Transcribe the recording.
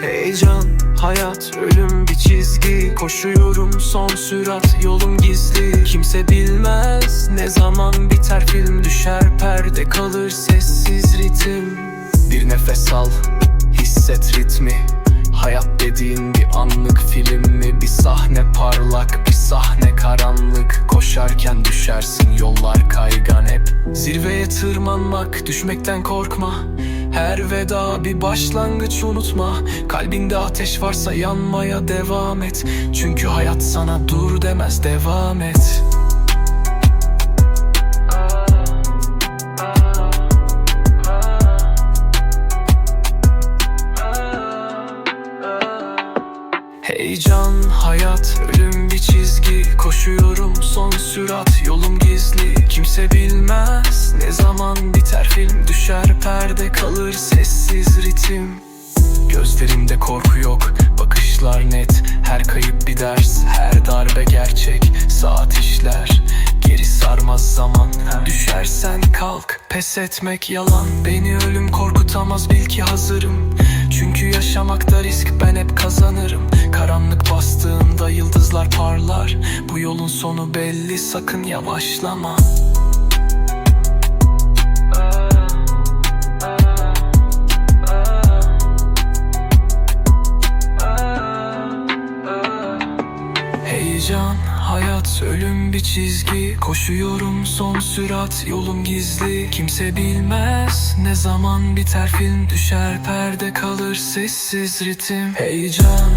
Heyecan, hayat, ölüm bir çizgi. Koşuyorum son sürat, yolum gizli. Kimse bilmez ne zaman biter film. Düşer perde kalır sessiz ritim. Bir nefes al, hisset ritmi. Hayat dediğin bir anlık film mi? Bir sahne parlak, bir sahne karanlık. Koşarken düşersin yollar kaygan hep. Zirveye tırmanmak, düşmekten korkma Her veda bir başlangıç unutma. Kalbinde ateş varsa yanmaya devam et. Çünkü hayat sana dur demez devam et. Heyecan, hayat, ölüm bir çizgi. Koşuyorum son sürat, yolum gizli. Kimse bilmez zaman biter film Düşer perde kalır sessiz ritim. Gözlerimde korku yok, bakışlar net Her kayıp bir ders, her darbe gerçek Saat işler, geri sarmaz zaman Düşersen kalk, pes etmek yalan. Beni ölüm korkutamaz bil ki hazırım. Çünkü yaşamakta risk ben hep kazanırım. Karanlık bastığında yıldızlar parlar. Bu yolun sonu belli sakın yavaşlama Heyecan, hayat, ölüm bir çizgi. Koşuyorum son sürat, yolum gizli. Kimse bilmez ne zaman biter film. Düşer perde kalır sessiz ritim. Heyecan,